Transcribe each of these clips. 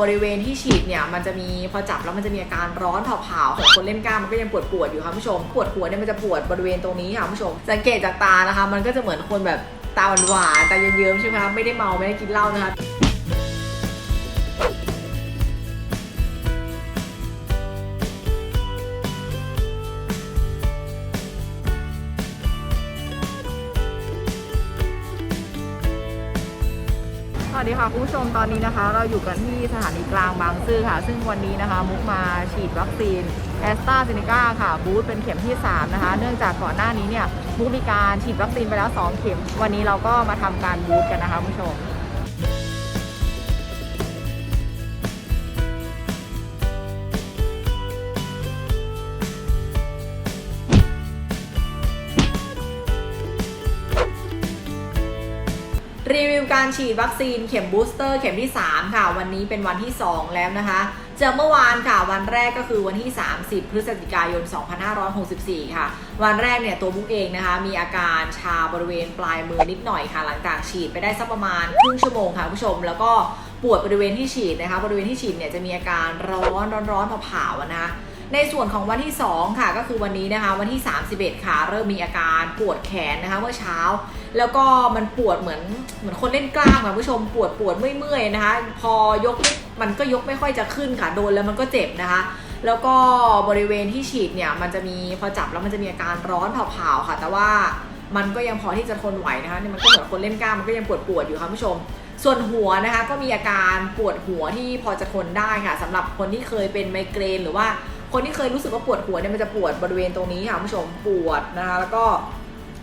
บริเวณที่ฉีดเนี่ยมันจะมีพอจับแล้วมันจะมีอาการร้อนเผาๆของคนเล่นกล้ามมันก็ยังปวดปวดอยู่ค่ะผู้ชม ปวดหัวเนี่ยมันจะปวดบริเวณตรงนี้ค่ะผู้ชม สังเกตจากตานะคะ มันก็จะเหมือนคนแบบตาหวานๆตาเยิ้มๆใช่ไหมคะไม่ได้เมาไม่ได้กินเหล้านะคะ วัสดีค่ะคุณผู้ชมตอนนี้นะคะ เราอยู่กันที่สถานีกลางบางซื่อค่ะ ซึ่งวันนี้นะคะ มุกมาฉีดวัคซีนแอสตราเซเนกาค่ะ บูธเป็นเข็มที่ 3 นะคะ เนื่องจากก่อนหน้านี้เนี่ยมุกมีการฉีดวัคซีนไปแล้ว 2 เข็ม วันนี้เราก็มาทำการบูธกันนะคะคุณผู้ชม รีวิวการฉีดวัคซีนเข็มบูสเตอร์เข็มที่ 3 ค่ะ วันนี้เป็นวันที่ 2 แล้วนะคะจากเมื่อวานค่ะ วันแรกก็คือวันที่ 30 พฤศจิกายน 2564 ค่ะ วันแรกเนี่ยตัวบุ๊กเองนะคะ มีอาการชาบริเวณปลายมือนิดหน่อยค่ะ หลังจากฉีดไปได้สักประมาณครึ่งชั่วโมงค่ะคุณผู้ชม แล้วก็ปวดบริเวณที่ฉีดนะคะ บริเวณที่ฉีดเนี่ยจะมีอาการร้อนร้อนร้อนเผาๆนะคะ ในส่วนของวันที่ 2 ค่ะ ก็คือวันนี้นะคะ วันที่ 31 ค่ะ เริ่มมีอาการปวดแขนนะคะเมื่อเช้า แล้วก็มันปวดเหมือนเหมือนคนเล่นกล้ามค่ะผู้ชมปวดปวดเมื่อยๆนะคะ พอยกมันก็ยกไม่ค่อยจะขึ้นค่ะโดนแล้วมันก็เจ็บนะคะแล้วก็บริเวณที่ฉีดเนี่ยมันจะมีพอจับแล้วมันจะมีอาการร้อนเผาๆค่ะ แต่ว่ามันก็ยังพอที่จะทนไหวนะคะนี่มันก็เหมือนคนเล่นกล้ามมันก็ยังปวดปวดอยู่ค่ะผู้ชม ส่วนหัวนะคะก็มีอาการปวดหัวที่พอจะทนได้ค่ะสำหรับคนที่เคยเป็นไมเกรนหรือว่า คนที่เคยรู้สึกว่าปวดหัวเนี่ยมันจะปวดบริเวณตรงนี้ค่ะคุณผู้ชมปวดนะคะแล้วก็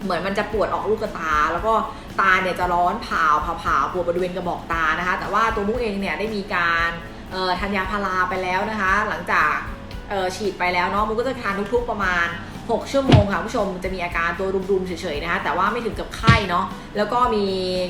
เหมือนมันจะปวดออกลูกตา แล้วก็ตาเนี่ยจะร้อนเผาเผาเผาปวดบริเวณกระบอกตานะคะ แต่ว่าตัวมุกเองเนี่ยได้มีการทานยาพาราไปแล้วนะคะ หลังจากฉีดไปแล้วเนาะมุกก็จะทานทุกๆประมาณ 6 ชั่วโมงค่ะผู้ชมจะมีอาการตัวรุมๆเฉยๆนะคะแต่ว่าไม่ถึงกับไข้เนาะแล้วก็มี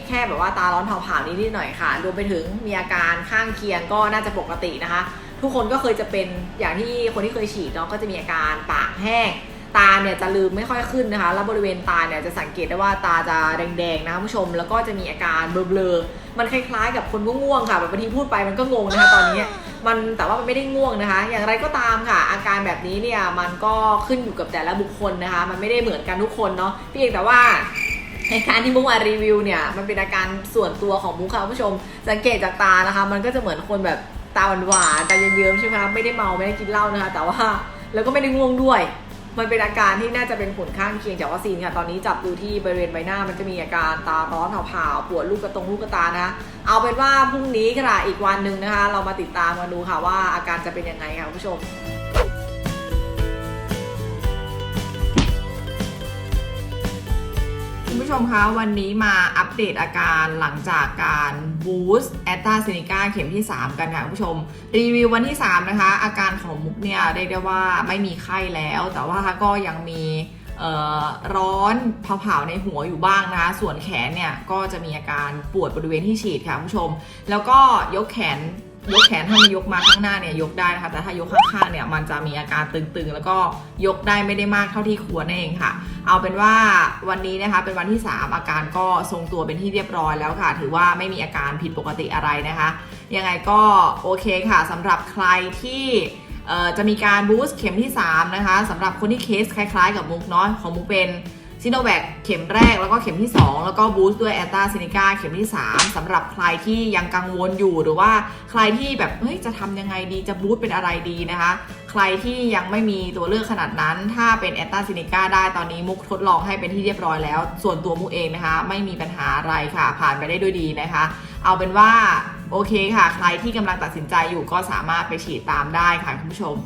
แค่แบบว่าตาร้อนเผาๆนิดๆหน่อยๆค่ะรวมไปถึงมีอาการข้างเคียงก็น่าจะปกตินะคะ ทุกคนก็เคยจะเป็นอย่างที่คนที่เคยฉีดเนาะก็จะมีอาการปากแห้ง ตาเนี่ยจะลืมไม่ค่อยขึ้นนะคะ แล้วบริเวณตาเนี่ยจะสังเกตได้ว่าตาจะแดงๆนะคะผู้ชม แล้วก็จะมีอาการเบลอๆมันคล้ายๆ กับคนง่วงๆค่ะแบบบางทีพูดไปมันก็งงนะคะตอนนี้มันแต่ว่ามันไม่ได้ง่วงนะคะ อย่างไรก็ตามค่ะ อาการแบบนี้เนี่ยมันก็ขึ้นอยู่กับแต่ละบุคคลนะคะ มันไม่ได้เหมือนกันทุกคนเนาะพียงแต่ว่าในการที่มุกมารีวิวเนี่ยมันเป็นอาการส่วนตัวของมุกค่ะคุณผู้ชม สังเกตจากตานะคะ มันก็จะเหมือนคนแบบ ตาหวานๆตาเยิ้มๆใช่ไหมคะไม่ได้เมาไม่ได้กินเหล้านะคะ แต่ว่าแล้วก็ไม่ได้ง่วงด้วย มันเป็นอาการที่น่าจะเป็นผลข้างเคียงจากวัคซีนค่ะตอนนี้จับดูที่บริเวณใบหน้ามันจะมีอาการตาร้อนเผาๆปวดลูกกระตรงลูกกระตานะเอาเป็นว่าพรุ่งนี้ค่ะอีกวันหนึ่งนะคะ เรามาติดตามกันดูค่ะว่าอาการจะเป็นยังไงค่ะคุณผู้ชม มคะ วันนี้มาอัปเดตอาการหลังจากการบูสต์แอตตาเซเนกาเข็มที่ 3 กันค่ะคุณผู้ชม รีวิววันที่ 3 นะคะ อาการของมุกเนี่ยเรียกได้ว่าไม่มีไข้แล้ว แต่ว่าก็ยังมีร้อนเผาๆในหัวอยู่บ้างนะคะ ส่วนแขนเนี่ยก็จะมีอาการปวดบริเวณที่ฉีดค่ะคุณผู้ชม แล้วก็ยกแขน ยกแขนถ้ามันยกมาข้างหน้าเนี่ยยกได้นะคะ แต่ถ้ายกข้างๆเนี่ยมันจะมีอาการตึงๆ แล้วก็ยกได้ไม่ได้มากเท่าที่ควรนั่นเองค่ะ เอาเป็นว่าวันนี้นะคะเป็นวันที่ 3 อาการก็ทรงตัวเป็นที่เรียบร้อยแล้วค่ะ ถือว่าไม่มีอาการผิดปกติอะไรนะคะ ยังไงก็โอเคค่ะสำหรับใครที่จะมีการบูสต์เข็มที่ 3 นะคะสำหรับคนที่เคสคล้ายๆ กับมุกเนาะของมุกเป็น ซิโนแวคเข็มแรกแล้วก็เข็มที่ 2 แล้วก็บูสต์ด้วยแอตตาเซเนกาเข็มที่ 3สำหรับใครที่ยังกังวลอยู่หรือว่าใครที่แบบเฮ้ยจะทำยังไงดีจะบูสต์เป็นอะไรดีนะคะ ใครที่ยังไม่มีตัวเลือกขนาดนั้น ถ้าเป็นแอตตาซินิก้าได้ตอนนี้มุกทดลองให้เป็นที่เรียบร้อยแล้ว ส่วนตัวมุกเองนะคะ ไม่มีปัญหาอะไรค่ะ ผ่านไปได้ด้วยดีนะคะ เอาเป็นว่าโอเคค่ะ ใครที่กำลังตัดสินใจอยู่ก็สามารถไปฉีดตามได้ค่ะคุณผู้ชม